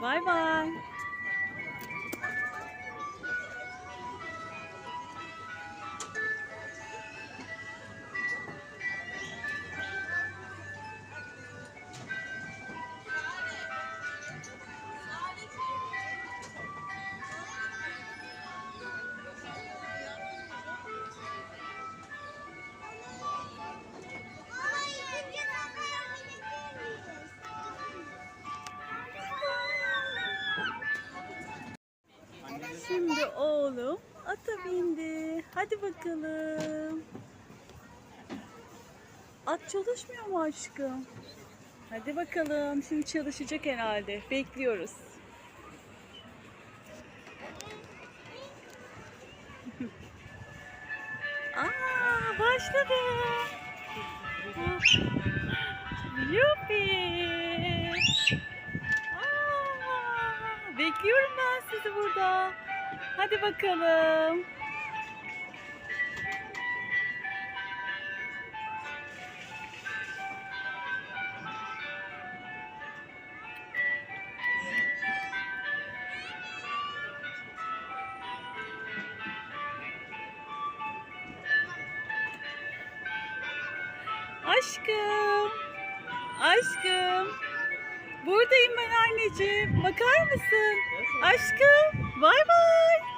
Bay bay. Oğlum ata bindi. Hadi bakalım. At çalışmıyor mu aşkım? Hadi bakalım. Şimdi çalışacak herhalde. Bekliyoruz. Aa, başladı. Yuppi. Hadi bakalım. Aşkım. Aşkım. Buradayım ben anneciğim. Bakar mısın? Aşkım. Bay bay.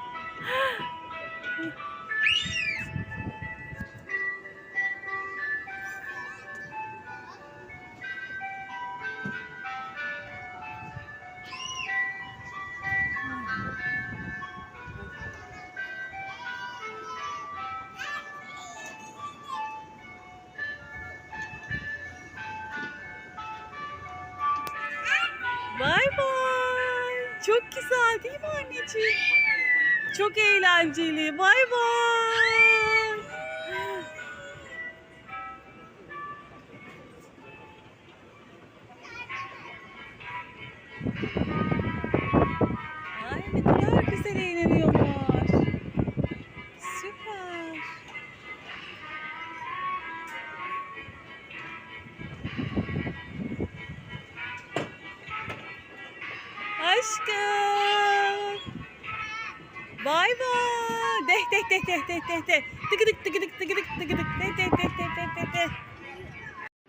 Bay bay. Çok güzel değil mi anneciğim? Çok eğlenceli. Bay bay. Ay ne kadar güzel eğleniyorlar. Süper. Aşkım. Bay bay. Deh deh deh deh deh deh deh. Tıkıdık tıkıdık tıkıdık tıkıdık deh deh deh deh deh deh deh.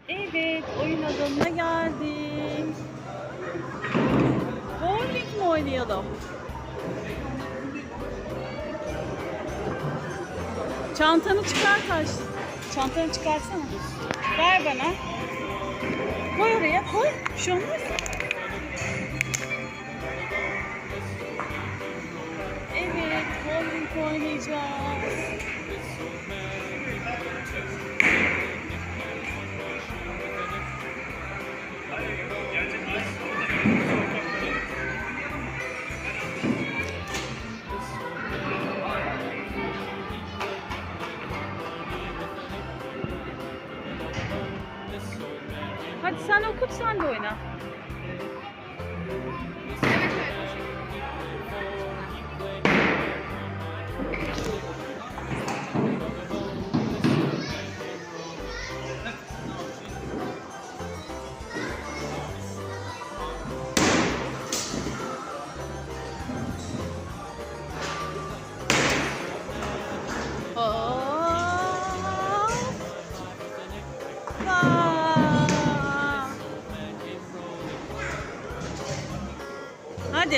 Evet, oyun alanına geldik. Bowling mi oynayalım? Çantanı çıkar taş. Çantanı çıkarsana. Ver bana. Koy oraya, koy. Bir şey olmaz. Bowling oynayacağız.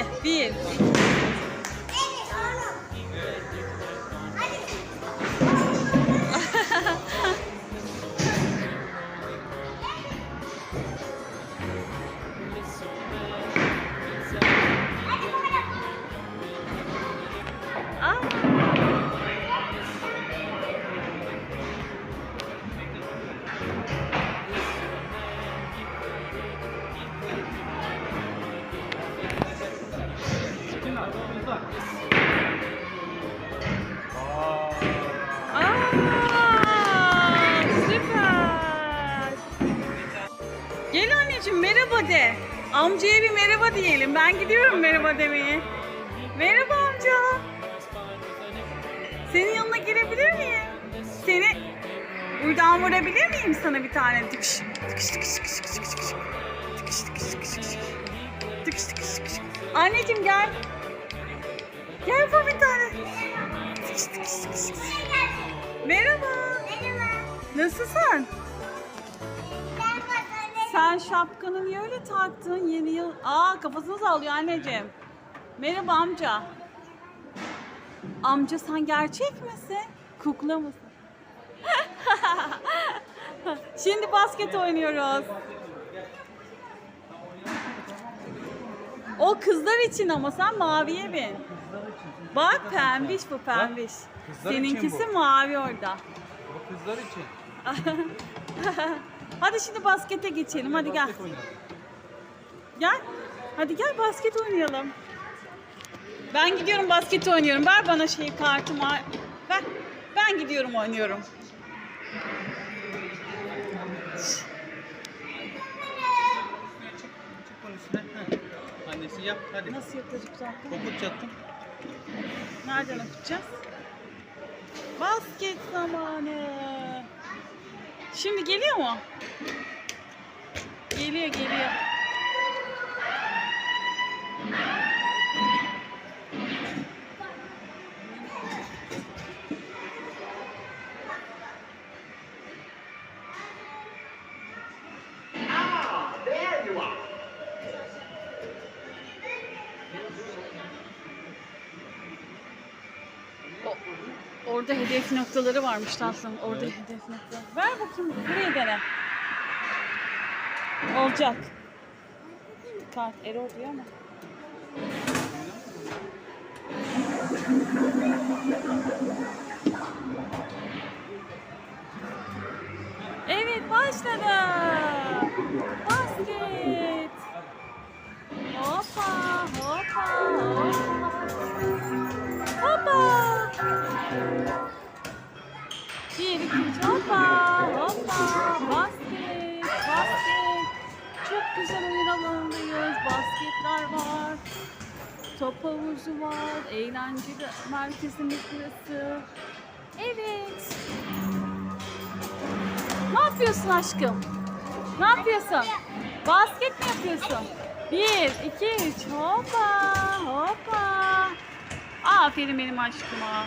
Hadi Aa, süper. Gel anneciğim merhaba de. Amcaya bir merhaba diyelim. Ben gidiyorum merhaba demeye. Merhaba amca. Senin yanına girebilir miyim? Seni buradan vurabilir miyim sana bir tane? Tıkış, tıkış, tıkış, tıkış, tıkış, tıkış. Tıkış, tıkış, tıkış, tıkış. Tıkış tıkış tıkış. Anneciğim gel. Merhaba. Nasılsın? Sen şapkanı niye öyle taktın yeni yıl? Aa kafasını sallıyor anneciğim. Merhaba amca. Amca sen gerçek misin? Kukla mısın? Şimdi basket oynuyoruz. O kızlar için ama sen maviye bin. Bak pembiş bu pembiş. Kızlar için Seninkisi bu. mavi orada. O kızlar için. Hadi şimdi baskete geçelim. Hadi gel. Basket oynayalım. Gel. Hadi gel basket oynayalım. Ben gidiyorum basket oynuyorum. Ver bana şey kartımı. Ver. Ben gidiyorum oynuyorum. Çık, bunun üstüne. Heh. Annesi yap hadi. Nasıl yapacağız? Kokut çattım. Nereden okuyacağız? Basket zamanı. Şimdi geliyor mu? Geliyor geliyor. Orada hedef noktaları varmış tatlım. Orada Evet. hedef noktaları. Ver bakayım. Buraya dene. Olacak. Kart error diyor ama. Bir, iki, üç, hoppa, hoppa, basket, basket. Çok güzel oyun alanındayız. Basketler var. Top havuzu var. Eğlenceli merkezimiz burası. Evet. Ne yapıyorsun aşkım? Ne yapıyorsun? Basket mi yapıyorsun? Bir, iki, üç, hoppa, hoppa. Aferin benim aşkıma.